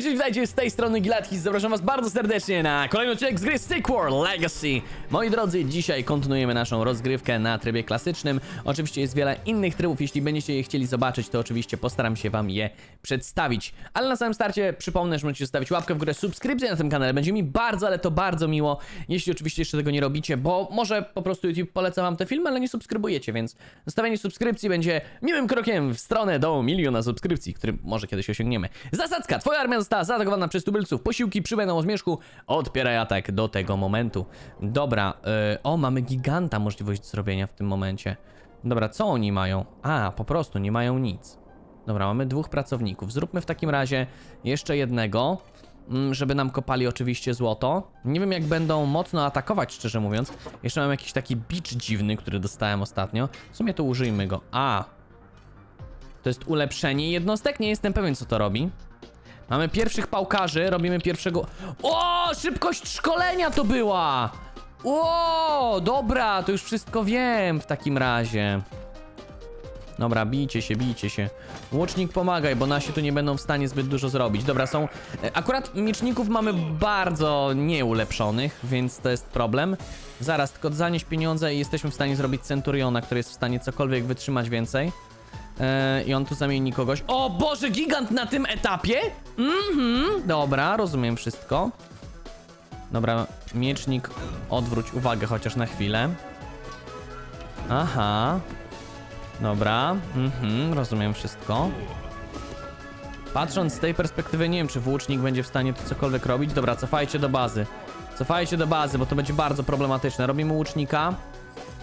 Hej, cześć, witajcie, z tej strony Gilatkis, zapraszam was bardzo serdecznie na kolejny odcinek z gry Stick War Legacy. Moi drodzy, dzisiaj kontynuujemy naszą rozgrywkę na trybie klasycznym. Oczywiście jest wiele innych trybów, jeśli będziecie je chcieli zobaczyć, to oczywiście postaram się wam je przedstawić. Ale na samym starcie przypomnę, że możecie zostawić łapkę w górę, subskrypcję na tym kanale, będzie mi bardzo, ale to bardzo miło, jeśli oczywiście jeszcze tego nie robicie, bo może po prostu YouTube poleca wam te filmy, ale nie subskrybujecie, więc zostawienie subskrypcji będzie miłym krokiem w stronę do miliona subskrypcji, który może kiedyś osiągniemy. Zasadzka, twoja armia została zaatakowana przez tubylców, posiłki przybędą o zmierzchu, odpieraj atak do tego momentu. Dobra, yy, o, mamy giganta możliwość zrobienia w tym momencie. Dobra, co oni mają? A, po prostu nie mają nic. Dobra, mamy dwóch pracowników. Zróbmy w takim razie jeszcze jednego, mm, żeby nam kopali oczywiście złoto. Nie wiem jak będą mocno atakować, szczerze mówiąc. Jeszcze mam jakiś taki bicz dziwny, który dostałem ostatnio. W sumie to użyjmy go. A, to jest ulepszenie jednostek? Nie jestem pewien, co to robi. Mamy pierwszych pałkarzy, robimy pierwszego... O, szybkość szkolenia to była! O, dobra, to już wszystko wiem w takim razie. Dobra, bijcie się, bijcie się. Łucznik pomagaj, bo nasi tu nie będą w stanie zbyt dużo zrobić. Dobra, są... e, Akurat mieczników mamy bardzo nieulepszonych, więc to jest problem. Zaraz, tylko zanieś pieniądze i jesteśmy w stanie zrobić Centuriona, który jest w stanie cokolwiek wytrzymać więcej. E, I on tu zamieni kogoś. O Boże, gigant na tym etapie? Mhm, dobra, rozumiem wszystko. Dobra, miecznik, odwróć uwagę chociaż na chwilę. Aha. Dobra, mhm, rozumiem wszystko. Patrząc z tej perspektywy, nie wiem, czy włócznik będzie w stanie tu cokolwiek robić. Dobra, cofajcie do bazy. Cofajcie do bazy, bo to będzie bardzo problematyczne. Robimy łucznika.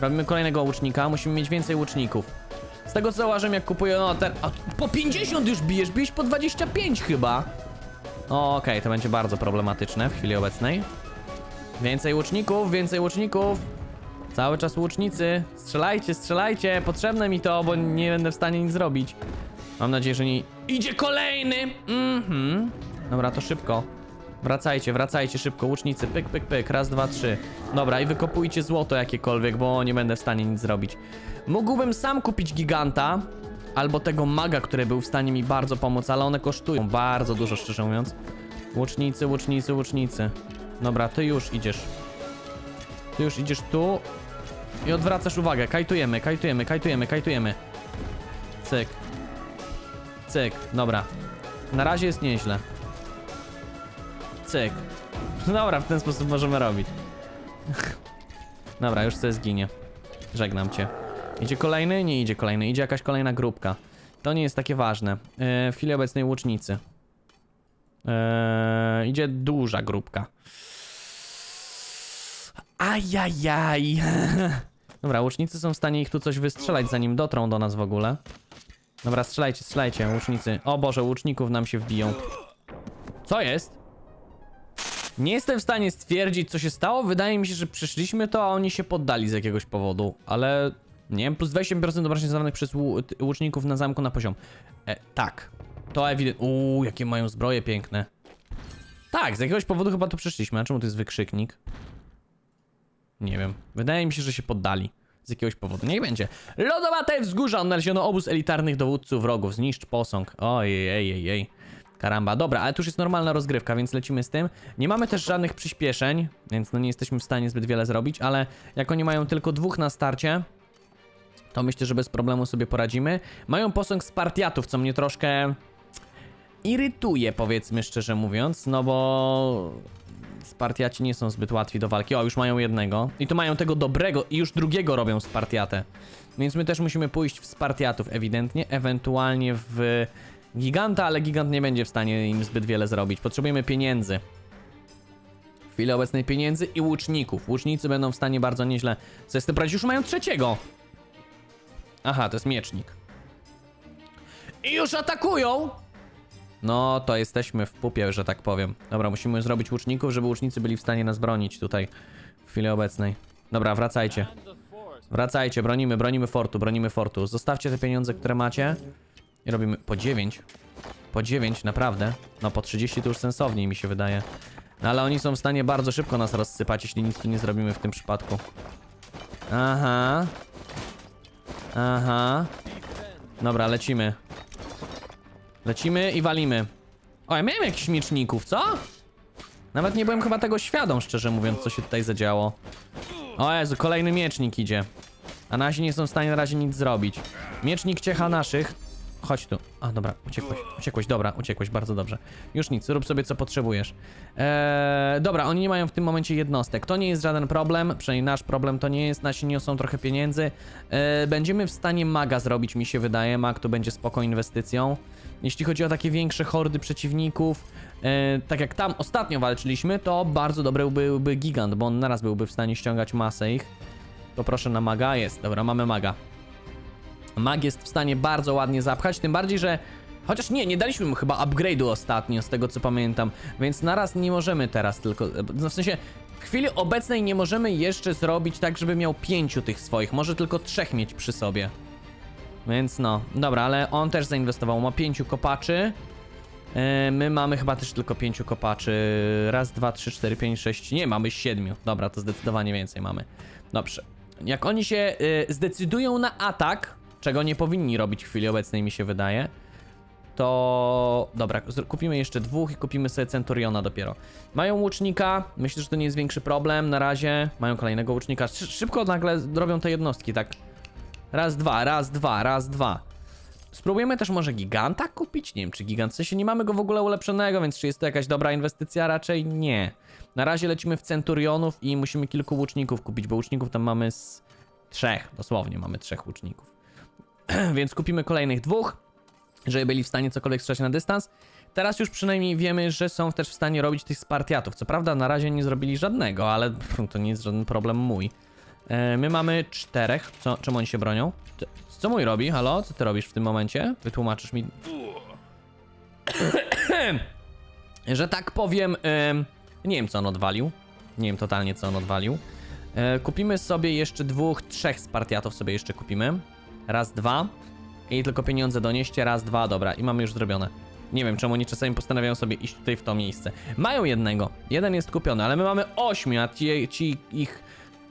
Robimy kolejnego łucznika. Musimy mieć więcej łuczników. Z tego co zauważyłem, jak kupuję, no ten... A, po 50 już bijesz, bijesz po 25 chyba. O, Okej, to będzie bardzo problematyczne w chwili obecnej. Więcej łuczników, więcej łuczników. Cały czas łucznicy. Strzelajcie, strzelajcie. Potrzebne mi to, bo nie będę w stanie nic zrobić. Mam nadzieję, że nie... Idzie kolejny! Mhm. Dobra, to szybko. Wracajcie, wracajcie szybko, łucznicy, pyk, pyk, pyk, raz, dwa, trzy. Dobra, i wykopujcie złoto jakiekolwiek, bo nie będę w stanie nic zrobić. Mógłbym sam kupić giganta, albo tego maga, który był w stanie mi bardzo pomóc, ale one kosztują bardzo dużo, szczerze mówiąc. Łucznicy, łucznicy, łucznicy. Dobra, ty już idziesz. Ty już idziesz tu i odwracasz uwagę. Kajtujemy, kajtujemy, kajtujemy, kajtujemy. Cyk. Cyk, dobra. Na razie jest nieźle. Cyk. Dobra, w ten sposób możemy robić. Dobra, już sobie zginie. Żegnam cię. Idzie kolejny? Nie idzie kolejny. Idzie jakaś kolejna grupka. To nie jest takie ważne. Yy, w chwili obecnej łucznicy. Yy, idzie duża grupka. Ajajaj. Dobra, łucznicy są w stanie ich tu coś wystrzelać, zanim dotrą do nas w ogóle. Dobra, strzelajcie, strzelajcie, łucznicy. O Boże, łuczników nam się wbiją. Co jest? Nie jestem w stanie stwierdzić, co się stało. Wydaje mi się, że przyszliśmy to, a oni się poddali z jakiegoś powodu. Ale nie plus 20% obrażeń zadanych przez łuczników na zamku na poziom. E, tak. To ewidentnie. Uuu, jakie mają zbroje piękne. Tak, z jakiegoś powodu chyba tu przyszliśmy. A czemu to jest wykrzyknik? Nie wiem. Wydaje mi się, że się poddali. Z jakiegoś powodu. Niech będzie. Lodowate wzgórza. Odnaleziono obóz elitarnych dowódców wrogów. Zniszcz posąg. Ojej, ej, ej, ej. Karamba. Dobra, ale tu już jest normalna rozgrywka, więc lecimy z tym. Nie mamy też żadnych przyspieszeń, więc no nie jesteśmy w stanie zbyt wiele zrobić, ale jak oni mają tylko dwóch na starcie, to myślę, że bez problemu sobie poradzimy. Mają posąg Spartiatów, co mnie troszkę irytuje, powiedzmy szczerze mówiąc, no bo Spartiaci nie są zbyt łatwi do walki. O, już mają jednego. I tu mają tego dobrego i już drugiego robią Spartiatę. Więc my też musimy pójść w Spartiatów ewidentnie, ewentualnie w Giganta, ale Gigant nie będzie w stanie im zbyt wiele zrobić. Potrzebujemy pieniędzy. W chwili obecnej pieniędzy i łuczników. Łucznicy będą w stanie bardzo nieźle sobie z. Już mają trzeciego. Aha, to jest miecznik. I już atakują! No, to jesteśmy w pupie, że tak powiem. Dobra, musimy zrobić łuczników, żeby łucznicy byli w stanie nas bronić tutaj w chwili obecnej. Dobra, wracajcie. Wracajcie, bronimy, bronimy fortu, bronimy fortu. Zostawcie te pieniądze, które macie. I robimy po 9. Po 9, naprawdę. No po 30 to już sensowniej mi się wydaje. No ale oni są w stanie bardzo szybko nas rozsypać, jeśli nic tu nie zrobimy w tym przypadku. Aha. Aha. Dobra, lecimy. Lecimy i walimy. O, ja miałem jakichś mieczników, co? Nawet nie byłem chyba tego świadom, szczerze mówiąc, co się tutaj zadziało. O Jezu, kolejny miecznik idzie. A nasi nie są w stanie na razie nic zrobić. Miecznik ciecha naszych. Chodź tu. A, dobra, uciekłeś. Uciekłeś, dobra, uciekłeś, bardzo dobrze. Już nic, rób sobie co potrzebujesz. Eee, dobra, oni nie mają w tym momencie jednostek. To nie jest żaden problem, przynajmniej nasz problem to nie jest. Nasi niosą trochę pieniędzy. Eee, będziemy w stanie maga zrobić, mi się wydaje. Mag to będzie spoko inwestycją. Jeśli chodzi o takie większe hordy przeciwników, e, tak jak tam ostatnio walczyliśmy, to bardzo dobry byłby gigant, bo on naraz byłby w stanie ściągać masę ich. Poproszę na maga, jest, dobra, mamy maga. Mag jest w stanie bardzo ładnie zapchać, tym bardziej, że... Chociaż nie, nie daliśmy mu chyba upgrade'u ostatnio, z tego co pamiętam, więc naraz nie możemy teraz tylko... No w sensie, w chwili obecnej nie możemy jeszcze zrobić tak, żeby miał pięciu tych swoich, może tylko trzech mieć przy sobie. Więc no, dobra, ale on też zainwestował, ma pięciu kopaczy. E, My mamy chyba też tylko pięciu kopaczy. Raz, dwa, trzy, cztery, pięć, sześć. Nie, mamy siedmiu. Dobra, to zdecydowanie więcej mamy. Dobrze. Jak oni się y, zdecydują na atak, czego nie powinni robić w chwili obecnej, mi się wydaje, to. Dobra, kupimy jeszcze dwóch i kupimy sobie Centuriona dopiero. Mają łucznika, myślę, że to nie jest większy problem na razie. Mają kolejnego łucznika. Szy- szybko nagle robią te jednostki, tak. Raz, dwa, raz, dwa, raz, dwa. Spróbujemy też może giganta kupić? Nie wiem, czy gigant, w sensie nie mamy go w ogóle ulepszonego, więc czy jest to jakaś dobra inwestycja? Raczej nie. Na razie lecimy w centurionów i musimy kilku łuczników kupić, bo łuczników tam mamy z trzech, dosłownie mamy trzech łuczników. więc kupimy kolejnych dwóch, żeby byli w stanie cokolwiek strzelać na dystans. Teraz już przynajmniej wiemy, że są też w stanie robić tych Spartiatów. Co prawda na razie nie zrobili żadnego, ale to nie jest żaden problem mój. E, My mamy czterech. Co, czemu oni się bronią? Co mój robi? Halo? Co ty robisz w tym momencie? Wytłumaczysz mi. że tak powiem. em, nie wiem, co on odwalił. Nie wiem totalnie, co on odwalił. E, kupimy sobie jeszcze dwóch, trzech Spartiatów sobie jeszcze kupimy. Raz, dwa. I tylko pieniądze donieście. Raz, dwa, dobra. I mamy już zrobione. Nie wiem, czemu oni czasami postanawiają sobie iść tutaj w to miejsce. Mają jednego. Jeden jest kupiony, ale my mamy ośmiu, a ci, ci ich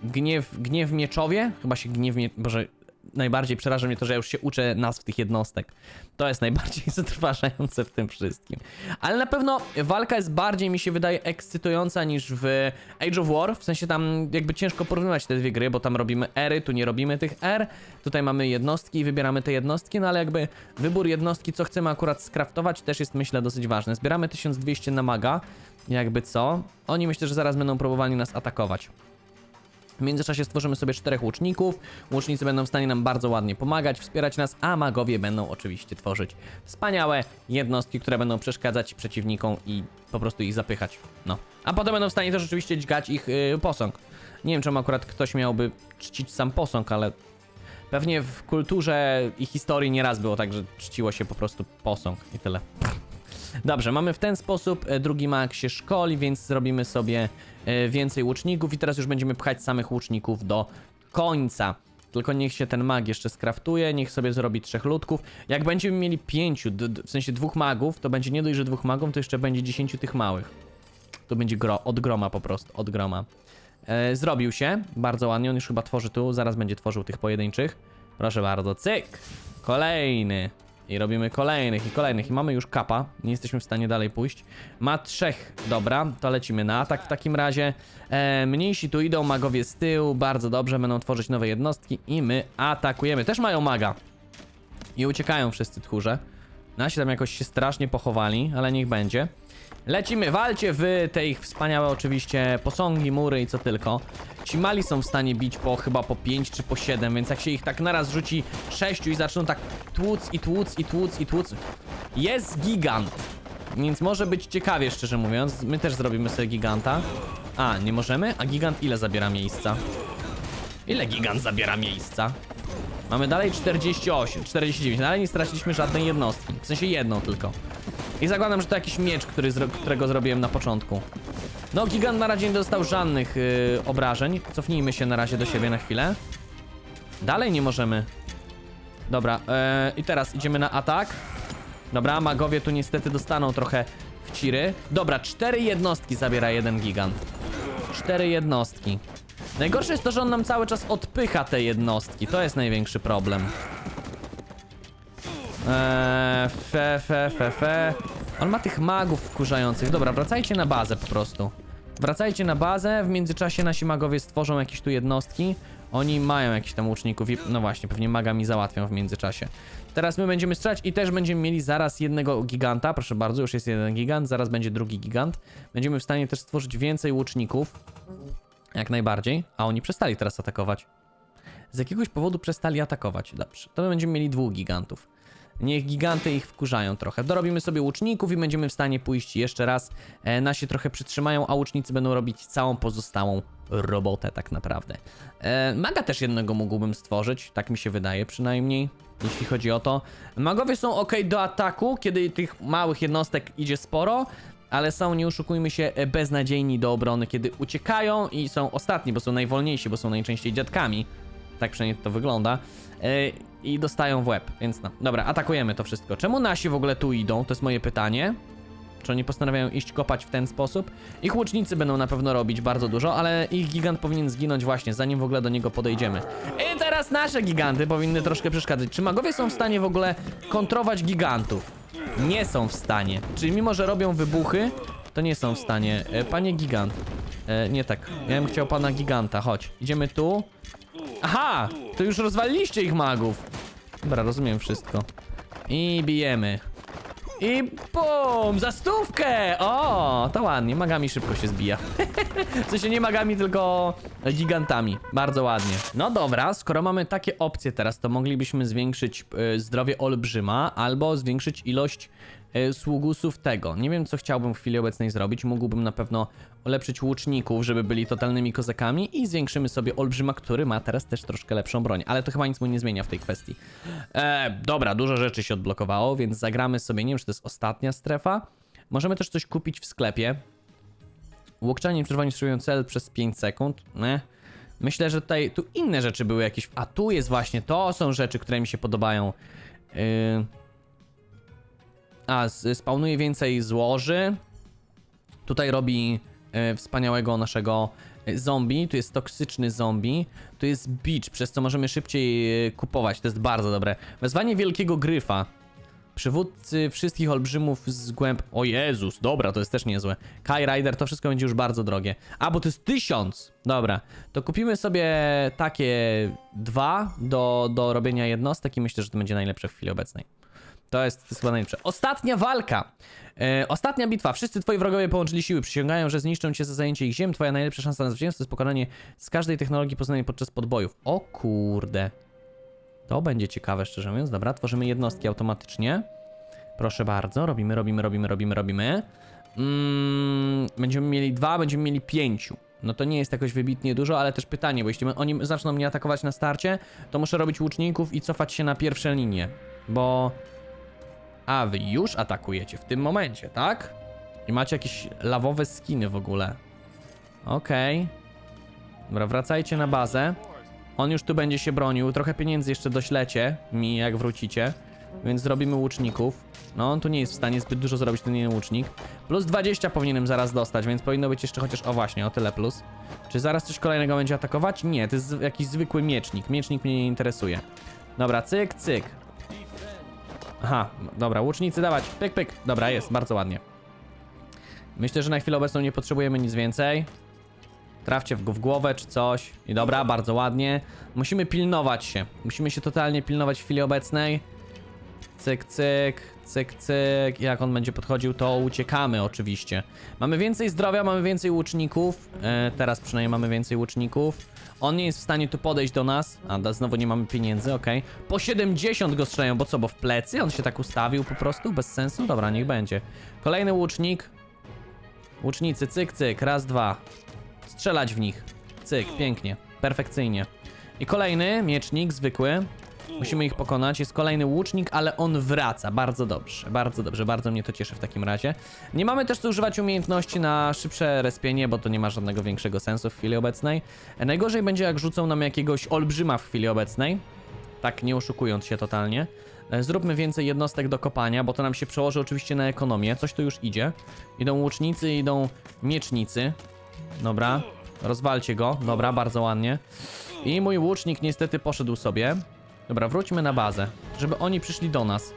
gniew, gniew mieczowie, chyba się gniew mie... Boże, najbardziej przeraża mnie to, że ja już się uczę nazw tych jednostek. To jest najbardziej zatrważające w tym wszystkim. Ale na pewno walka jest bardziej, mi się wydaje, ekscytująca niż w Age of War. W sensie tam jakby ciężko porównywać te dwie gry, bo tam robimy ery, tu nie robimy tych R. Tutaj mamy jednostki i wybieramy te jednostki, no ale jakby wybór jednostki, co chcemy akurat skraftować, też jest myślę dosyć ważny. Zbieramy 1200 na maga, jakby co. Oni myślę, że zaraz będą próbowali nas atakować. W międzyczasie stworzymy sobie czterech łuczników. Łucznicy będą w stanie nam bardzo ładnie pomagać, wspierać nas, a magowie będą oczywiście tworzyć wspaniałe jednostki, które będą przeszkadzać przeciwnikom i po prostu ich zapychać. No. A potem będą w stanie też oczywiście dźgać ich yy, posąg. Nie wiem, czemu akurat ktoś miałby czcić sam posąg, ale pewnie w kulturze i historii nieraz było tak, że czciło się po prostu posąg i tyle. Dobrze, mamy w ten sposób, e, drugi mag się szkoli, więc zrobimy sobie e, więcej łuczników i teraz już będziemy pchać samych łuczników do końca. Tylko niech się ten mag jeszcze skraftuje, niech sobie zrobi trzech ludków. Jak będziemy mieli pięciu, w sensie dwóch magów, to będzie nie dość, że dwóch magów, to jeszcze będzie dziesięciu tych małych. To będzie gro, od groma po prostu, od groma. E, zrobił się, bardzo ładnie, on już chyba tworzy tu, zaraz będzie tworzył tych pojedynczych. Proszę bardzo, cyk! Kolejny. I robimy kolejnych i kolejnych. I mamy już kapa. Nie jesteśmy w stanie dalej pójść. Ma trzech. Dobra, to lecimy na atak w takim razie. E, mniejsi tu idą, magowie z tyłu. Bardzo dobrze, będą tworzyć nowe jednostki. I my atakujemy. Też mają maga. I uciekają wszyscy tchórze. Nasi tam jakoś się strasznie pochowali, ale niech będzie. Lecimy, walcie w te ich wspaniałe oczywiście posągi, mury i co tylko. Ci mali są w stanie bić po chyba po 5 czy po 7, więc jak się ich tak naraz rzuci 6 i zaczną tak tłuc i tłuc i tłuc i tłuc. Jest gigant. Więc może być ciekawie, szczerze mówiąc. My też zrobimy sobie giganta. A, nie możemy? A gigant ile zabiera miejsca? Ile gigant zabiera miejsca? Mamy dalej 48, 49, no ale nie straciliśmy żadnej jednostki. W sensie jedną tylko. I zakładam, że to jakiś miecz, który zro którego zrobiłem na początku. No, gigant na razie nie dostał żadnych yy, obrażeń. Cofnijmy się na razie do siebie na chwilę. Dalej nie możemy. Dobra, yy, i teraz idziemy na atak. Dobra, magowie tu niestety dostaną trochę w ciry. Dobra, cztery jednostki zabiera jeden gigant. Cztery jednostki. Najgorsze jest to, że on nam cały czas odpycha te jednostki. To jest największy problem. Eee, fe, fe, fe, fe. On ma tych magów wkurzających. Dobra, wracajcie na bazę po prostu. Wracajcie na bazę, w międzyczasie nasi magowie stworzą jakieś tu jednostki. Oni mają jakichś tam łuczników i no właśnie, pewnie magami załatwią w międzyczasie. Teraz my będziemy strzelać i też będziemy mieli zaraz jednego giganta. Proszę bardzo, już jest jeden gigant, zaraz będzie drugi gigant. Będziemy w stanie też stworzyć więcej łuczników. Jak najbardziej. A oni przestali teraz atakować. Z jakiegoś powodu przestali atakować. Dobrze, to my będziemy mieli dwóch gigantów. Niech giganty ich wkurzają trochę. Dorobimy sobie łuczników i będziemy w stanie pójść jeszcze raz. E, nasi trochę przytrzymają, a łucznicy będą robić całą pozostałą robotę tak naprawdę. E, maga też jednego mógłbym stworzyć, tak mi się wydaje przynajmniej, jeśli chodzi o to. Magowie są ok do ataku, kiedy tych małych jednostek idzie sporo, ale są, nie oszukujmy się, e, beznadziejni do obrony, kiedy uciekają i są ostatni, bo są najwolniejsi, bo są najczęściej dziadkami. Tak przynajmniej to wygląda. E, I dostają w łeb, więc no. Dobra, atakujemy to wszystko. Czemu nasi w ogóle tu idą? To jest moje pytanie. Czy oni postanawiają iść kopać w ten sposób? Ich łucznicy będą na pewno robić bardzo dużo, ale ich gigant powinien zginąć właśnie, zanim w ogóle do niego podejdziemy. I teraz nasze giganty powinny troszkę przeszkadzać. Czy magowie są w stanie w ogóle kontrować gigantów? Nie są w stanie. Czyli mimo, że robią wybuchy, to nie są w stanie. E, panie gigant. E, nie tak. Ja bym chciał pana giganta. Chodź. Idziemy tu. Aha! To już rozwaliliście ich magów. Dobra, rozumiem wszystko. I bijemy. I bum! Za stówkę! O, to ładnie. Magami szybko się zbija. w sensie nie magami, tylko gigantami. Bardzo ładnie. No dobra, skoro mamy takie opcje teraz, to moglibyśmy zwiększyć e, zdrowie olbrzyma albo zwiększyć ilość sługusów tego. Nie wiem, co chciałbym w chwili obecnej zrobić. Mógłbym na pewno ulepszyć łuczników, żeby byli totalnymi kozakami i zwiększymy sobie olbrzyma, który ma teraz też troszkę lepszą broń. Ale to chyba nic mu nie zmienia w tej kwestii. E, dobra, dużo rzeczy się odblokowało, więc zagramy sobie, nie wiem, czy to jest ostatnia strefa. Możemy też coś kupić w sklepie. Łokczanie przerwanie wstrzymują cel przez 5 sekund. Ne. Myślę, że tutaj tu inne rzeczy były jakieś. A tu jest właśnie, to są rzeczy, które mi się podobają. Yy... A, spawnuje więcej złoży. Tutaj robi e, wspaniałego naszego e, zombie. Tu jest toksyczny zombie. Tu jest beach, przez co możemy szybciej e, kupować. To jest bardzo dobre. Wezwanie wielkiego gryfa. Przywódcy wszystkich olbrzymów z głęb. O Jezus, dobra, to jest też niezłe. Kai Rider, to wszystko będzie już bardzo drogie. A, bo to jest tysiąc! Dobra, to kupimy sobie takie dwa do, do robienia jednostek i myślę, że to będzie najlepsze w chwili obecnej. To jest, to jest chyba najlepsze. Ostatnia walka. E, ostatnia bitwa. Wszyscy twoi wrogowie połączyli siły. Przysięgają, że zniszczą cię za zajęcie ich ziem. Twoja najlepsza szansa na zwycięstwo jest pokonanie z każdej technologii poznanej podczas podbojów. O kurde. To będzie ciekawe, szczerze mówiąc. Dobra, tworzymy jednostki automatycznie. Proszę bardzo. Robimy, robimy, robimy, robimy, robimy. Mm, będziemy mieli dwa, będziemy mieli pięciu. No to nie jest jakoś wybitnie dużo, ale też pytanie, bo jeśli oni zaczną mnie atakować na starcie, to muszę robić łuczników i cofać się na pierwsze linie. Bo a, wy już atakujecie w tym momencie, tak? I macie jakieś lawowe skiny w ogóle. Okej. Dobra, wracajcie na bazę. On już tu będzie się bronił. Trochę pieniędzy jeszcze doślecie mi, jak wrócicie. Więc zrobimy łuczników. No, on tu nie jest w stanie zbyt dużo zrobić, ten jeden łucznik. Plus 20 powinienem zaraz dostać, więc powinno być jeszcze chociaż... O właśnie, o tyle plus. Czy zaraz coś kolejnego będzie atakować? Nie, to jest jakiś zwykły miecznik. Miecznik mnie nie interesuje. Dobra, cyk, cyk. Aha, dobra, łucznicy dawać. Pyk, pyk. Dobra, jest, bardzo ładnie. Myślę, że na chwilę obecną nie potrzebujemy nic więcej. Trafcie w głowę czy coś. I dobra, bardzo ładnie. Musimy pilnować się. Musimy się totalnie pilnować w chwili obecnej. Cyk, cyk, cyk, cyk. Jak on będzie podchodził, to uciekamy oczywiście. Mamy więcej zdrowia, mamy więcej łuczników. E, teraz przynajmniej mamy więcej łuczników. On nie jest w stanie tu podejść do nas. A, znowu nie mamy pieniędzy, okej. Po 70 go strzelają, bo co, bo w plecy? On się tak ustawił po prostu? Bez sensu? Dobra, niech będzie. Kolejny łucznik. Łucznicy, cyk, cyk, raz, dwa. Strzelać w nich. Cyk, pięknie, perfekcyjnie. I kolejny miecznik, zwykły. Musimy ich pokonać. Jest kolejny łucznik, ale on wraca. Bardzo dobrze, bardzo dobrze, bardzo mnie to cieszy w takim razie. Nie mamy też tu używać umiejętności na szybsze respienie, bo to nie ma żadnego większego sensu w chwili obecnej. Najgorzej będzie jak rzucą nam jakiegoś olbrzyma w chwili obecnej. Tak, nie oszukując się totalnie. E, Zróbmy więcej jednostek do kopania, bo to nam się przełoży oczywiście na ekonomię. Coś tu już idzie. Idą łucznicy, idą miecznicy. Dobra, rozwalcie go. Dobra, bardzo ładnie. I mój łucznik niestety poszedł sobie. Dobra, wróćmy na bazę, żeby oni przyszli do nas.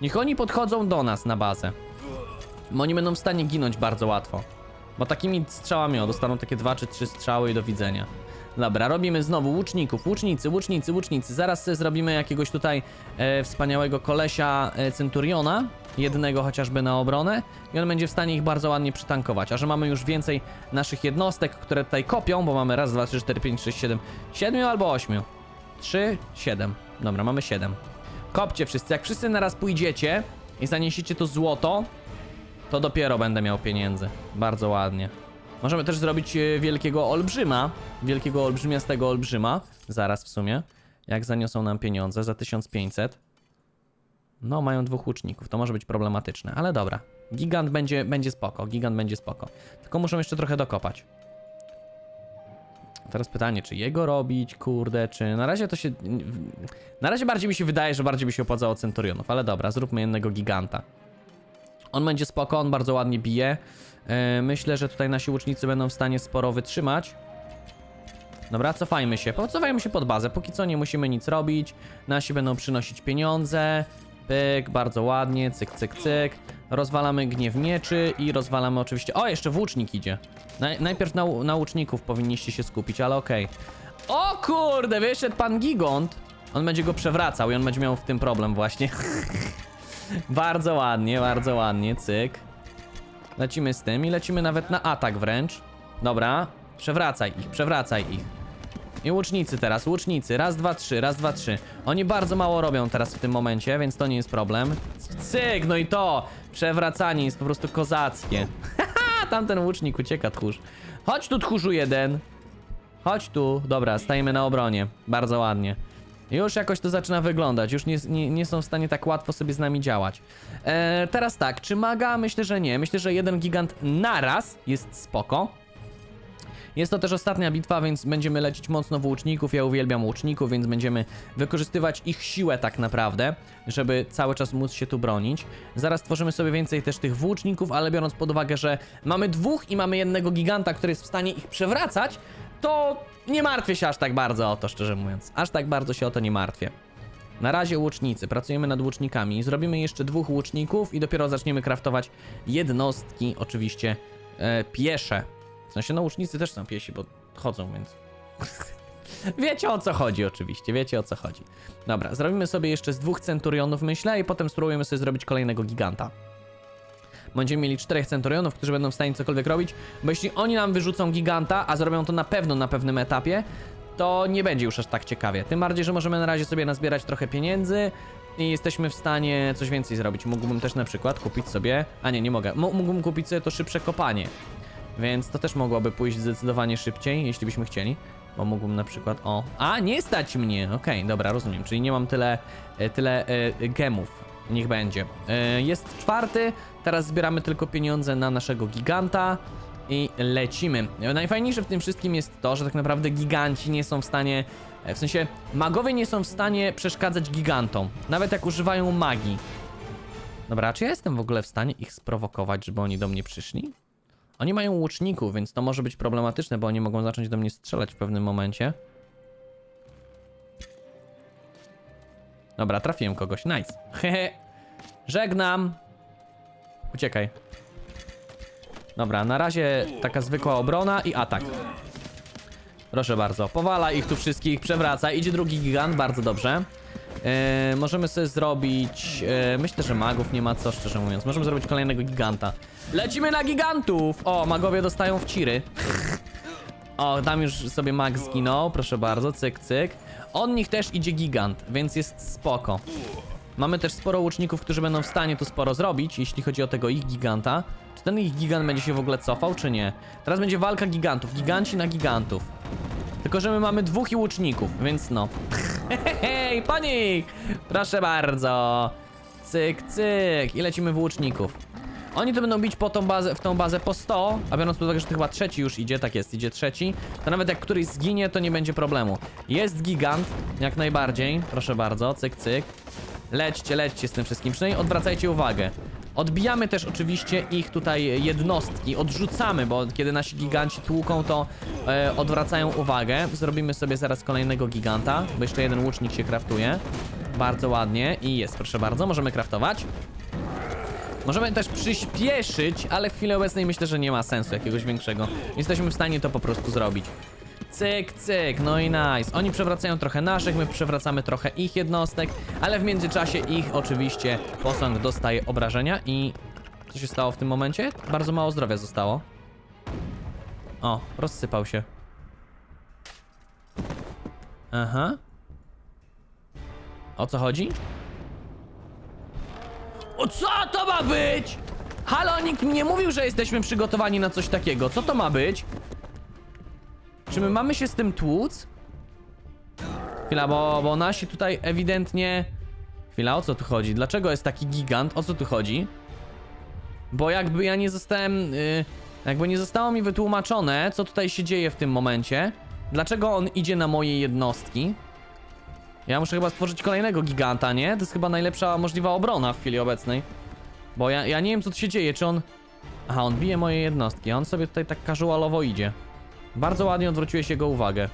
Niech oni podchodzą do nas na bazę. Oni będą w stanie ginąć bardzo łatwo. Bo takimi strzałami, o, dostaną takie dwa czy trzy strzały i do widzenia. Dobra, robimy znowu łuczników, łucznicy, łucznicy, łucznicy. Zaraz zrobimy jakiegoś tutaj e, wspaniałego kolesia e, Centuriona, jednego chociażby na obronę i on będzie w stanie ich bardzo ładnie przytankować. A że mamy już więcej naszych jednostek, które tutaj kopią, bo mamy raz, dwa, trzy, cztery, pięć, sześć, siedem, siedmiu albo ośmiu. Trzy, siedem. Dobra, mamy siedem. Kopcie wszyscy. Jak wszyscy naraz pójdziecie i zaniesiecie to złoto, to dopiero będę miał pieniędzy. Bardzo ładnie. Możemy też zrobić e, wielkiego olbrzyma. Wielkiego olbrzymiastego olbrzyma. Zaraz w sumie. Jak zaniosą nam pieniądze za 1500. No, mają dwóch łuczników. To może być problematyczne, ale dobra. Gigant będzie, będzie spoko. Gigant będzie spoko. Tylko muszą jeszcze trochę dokopać. Teraz pytanie, czy jego robić, kurde, czy... Na razie to się... Na razie bardziej mi się wydaje, że bardziej by się opłacało Centurionów, ale dobra, zróbmy jednego giganta. On będzie spoko, on bardzo ładnie bije. Yy, myślę, że tutaj nasi łucznicy będą w stanie sporo wytrzymać. Dobra, cofajmy się. Cofajmy się pod bazę. Póki co nie musimy nic robić. Nasi będą przynosić pieniądze. Pyk, bardzo ładnie, cyk, cyk, cyk. Rozwalamy gniew mieczy i rozwalamy oczywiście... O, jeszcze włócznik idzie. Naj, najpierw na, na łuczników powinniście się skupić, ale okej. O kurde, wyszedł pan Gigont. On będzie go przewracał i on będzie miał w tym problem właśnie. bardzo ładnie, bardzo ładnie, cyk. Lecimy z tym i lecimy nawet na atak wręcz. Dobra, przewracaj ich, przewracaj ich. I łucznicy teraz, łucznicy. Raz, dwa, trzy, raz, dwa, trzy. Oni bardzo mało robią teraz w tym momencie, więc to nie jest problem. Cyk, no i to! Przewracanie jest po prostu kozackie. Haha, tamten łucznik ucieka, tchórz. Chodź tu, tchórzu jeden. Chodź tu. Dobra, stajemy na obronie. Bardzo ładnie. Już jakoś to zaczyna wyglądać, już nie, nie, nie są w stanie tak łatwo sobie z nami działać. E, teraz tak, czy maga? Myślę, że nie. Myślę, że jeden gigant naraz jest spoko. Jest to też ostatnia bitwa, więc będziemy lecieć mocno w łuczników. Ja uwielbiam łuczników, więc będziemy wykorzystywać ich siłę tak naprawdę, żeby cały czas móc się tu bronić. Zaraz tworzymy sobie więcej też tych włóczników, ale biorąc pod uwagę, że mamy dwóch i mamy jednego giganta, który jest w stanie ich przewracać, to nie martwię się aż tak bardzo o to, szczerze mówiąc. Aż tak bardzo się o to nie martwię. Na razie łucznicy, pracujemy nad łucznikami. Zrobimy jeszcze dwóch łuczników i dopiero zaczniemy kraftować jednostki, oczywiście e, piesze. W sensie, no łucznicy też są piesi, bo chodzą, więc... wiecie o co chodzi oczywiście, wiecie o co chodzi. Dobra, zrobimy sobie jeszcze z dwóch centurionów, myślę, i potem spróbujemy sobie zrobić kolejnego giganta. Będziemy mieli czterech centurionów, którzy będą w stanie cokolwiek robić, bo jeśli oni nam wyrzucą giganta, a zrobią to na pewno na pewnym etapie, to nie będzie już aż tak ciekawie. Tym bardziej, że możemy na razie sobie nazbierać trochę pieniędzy i jesteśmy w stanie coś więcej zrobić. Mógłbym też na przykład kupić sobie... A nie, nie mogę. M mógłbym kupić sobie to szybsze kopanie. Więc to też mogłoby pójść zdecydowanie szybciej, jeśli byśmy chcieli. Bo mógłbym na przykład, o... A, nie stać mnie! Okej, dobra, rozumiem. Czyli nie mam tyle, e, tyle e, gemów. Niech będzie. E, jest czwarty, teraz zbieramy tylko pieniądze na naszego giganta i lecimy. Najfajniejsze w tym wszystkim jest to, że tak naprawdę giganci nie są w stanie... W sensie, magowie nie są w stanie przeszkadzać gigantom. Nawet jak używają magii. Dobra, czy ja jestem w ogóle w stanie ich sprowokować, żeby oni do mnie przyszli? Oni mają łuczników, więc to może być problematyczne, bo oni mogą zacząć do mnie strzelać w pewnym momencie. Dobra, trafiłem kogoś. Nice. Hehe. Żegnam. Uciekaj. Dobra, na razie taka zwykła obrona i atak. Proszę bardzo. Powala ich tu wszystkich, przewraca. Idzie drugi gigant, bardzo dobrze. E, możemy sobie zrobić... e, myślę, że magów nie ma co, szczerze mówiąc. Możemy zrobić kolejnego giganta. Lecimy na gigantów! O, magowie dostają w ciry. O, tam już sobie mag zginął, proszę bardzo, cyk, cyk. Od nich też idzie gigant, więc jest spoko. Mamy też sporo łuczników, którzy będą w stanie tu sporo zrobić, jeśli chodzi o tego ich giganta. Czy ten ich gigant będzie się w ogóle cofał, czy nie? Teraz będzie walka gigantów, giganci na gigantów. Tylko, że my mamy dwóch łuczników, więc no. Hej, panik! Proszę bardzo. Cyk, cyk. I lecimy w łuczników. Oni to będą bić po tą bazę, w tą bazę po 100, a biorąc pod uwagę, że to chyba trzeci już idzie, tak jest, idzie trzeci, to nawet jak któryś zginie, to nie będzie problemu. Jest gigant, jak najbardziej, proszę bardzo, cyk, cyk. Lećcie, lećcie z tym wszystkim, przynajmniej odwracajcie uwagę. Odbijamy też oczywiście ich tutaj jednostki, odrzucamy, bo kiedy nasi giganci tłuką, to e, odwracają uwagę. Zrobimy sobie zaraz kolejnego giganta, bo jeszcze jeden łucznik się kraftuje. Bardzo ładnie i jest, proszę bardzo, możemy kraftować. Możemy też przyspieszyć, ale w chwili obecnej myślę, że nie ma sensu jakiegoś większego. Jesteśmy w stanie to po prostu zrobić. Cyk, cyk, no i nice. Oni przewracają trochę naszych, my przewracamy trochę ich jednostek, ale w międzyczasie ich oczywiście posąg dostaje obrażenia i... Co się stało w tym momencie? Bardzo mało zdrowia zostało. O, rozsypał się. Aha. O co chodzi? O co to ma być? Halo, nikt mi nie mówił, że jesteśmy przygotowani na coś takiego. Co to ma być? Czy my mamy się z tym tłuc? Chwila, bo, bo nasi tutaj ewidentnie... Chwila, o co tu chodzi? Dlaczego jest taki gigant? O co tu chodzi? Bo jakby ja nie zostałem... y, jakby nie zostało mi wytłumaczone, co tutaj się dzieje w tym momencie. Dlaczego on idzie na moje jednostki? Ja muszę chyba stworzyć kolejnego giganta, nie? To jest chyba najlepsza możliwa obrona w chwili obecnej. Bo ja, ja nie wiem, co tu się dzieje, czy on... Aha, on bije moje jednostki, on sobie tutaj tak casualowo idzie. Bardzo ładnie odwróciłeś jego uwagę.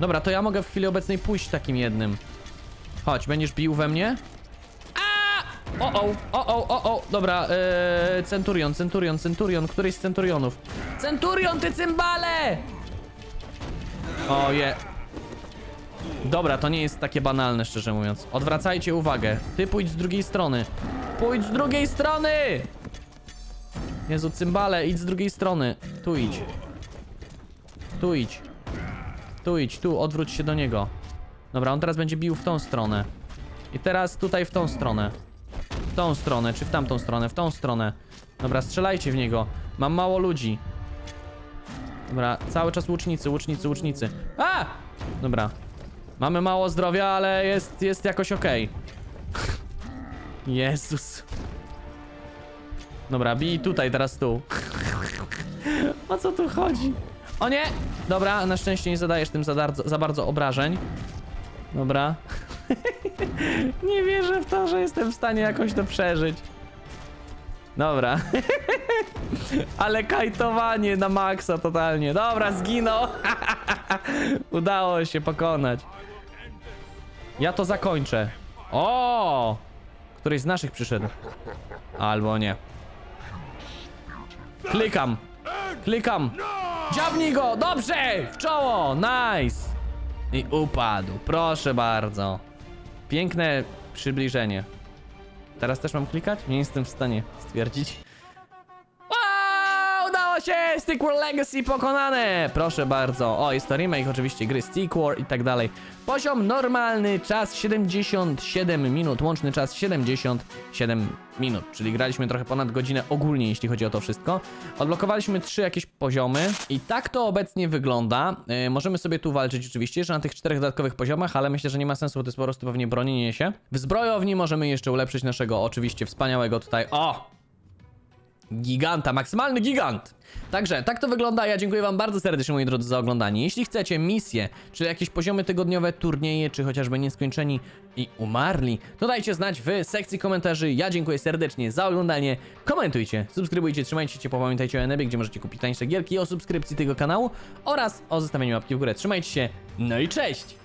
Dobra, to ja mogę w chwili obecnej pójść takim jednym. Chodź, będziesz bił we mnie? O, o, o, o, o, o, dobra, yy, Centurion, Centurion, Centurion, któryś z Centurionów. Centurion, ty cymbale! O, je. Dobra, to nie jest takie banalne, szczerze mówiąc. Odwracajcie uwagę. Ty pójdź z drugiej strony. Pójdź z drugiej strony! Jezu, cymbale, idź z drugiej strony. Tu idź. Tu idź. Tu idź, tu, odwróć się do niego. Dobra, on teraz będzie bił w tą stronę. I teraz tutaj w tą stronę. W tą stronę, czy w tamtą stronę? W tą stronę. Dobra, strzelajcie w niego. Mam mało ludzi. Dobra, cały czas łucznicy, łucznicy, łucznicy. A! Dobra. Mamy mało zdrowia, ale jest, jest jakoś okej. Jezus. Dobra, bij tutaj, teraz tu. o co tu chodzi? O nie! Dobra, na szczęście nie zadajesz tym za, bardzo- za bardzo obrażeń. Dobra. nie wierzę w to, że jestem w stanie jakoś to przeżyć. Dobra. Ale kajtowanie na maksa totalnie. Dobra, zginął. Udało się pokonać. Ja to zakończę. O! Któryś z naszych przyszedł. Albo nie. Klikam. Klikam. Dziabnij go! Dobrze! W czoło! Nice! I upadł. Proszę bardzo. Piękne przybliżenie. Teraz też mam klikać? Nie jestem w stanie stwierdzić. Się! Stick War Legacy pokonane! Proszę bardzo. O, jest to remake oczywiście gry Stick War i tak dalej. Poziom normalny, czas 77 minut, łączny czas 77 minut, czyli graliśmy trochę ponad godzinę ogólnie, jeśli chodzi o to wszystko. Odblokowaliśmy trzy jakieś poziomy i tak to obecnie wygląda. Yy, możemy sobie tu walczyć oczywiście jeszcze na tych czterech dodatkowych poziomach, ale myślę, że nie ma sensu, bo to jest po prostu pewnie bronienie się. W zbrojowni możemy jeszcze ulepszyć naszego oczywiście wspaniałego tutaj, o! Giganta, maksymalny gigant! Także, tak to wygląda. Ja dziękuję Wam bardzo serdecznie, moi drodzy, za oglądanie. Jeśli chcecie misje, czy jakieś poziomy tygodniowe, turnieje, czy chociażby nieskończeni i umarli, to dajcie znać w sekcji komentarzy. Ja dziękuję serdecznie za oglądanie. Komentujcie, subskrybujcie, trzymajcie się pamiętajcie o Enebie, gdzie możecie kupić tańsze gierki, o subskrypcji tego kanału oraz o zostawieniu łapki w górę. Trzymajcie się, no i cześć!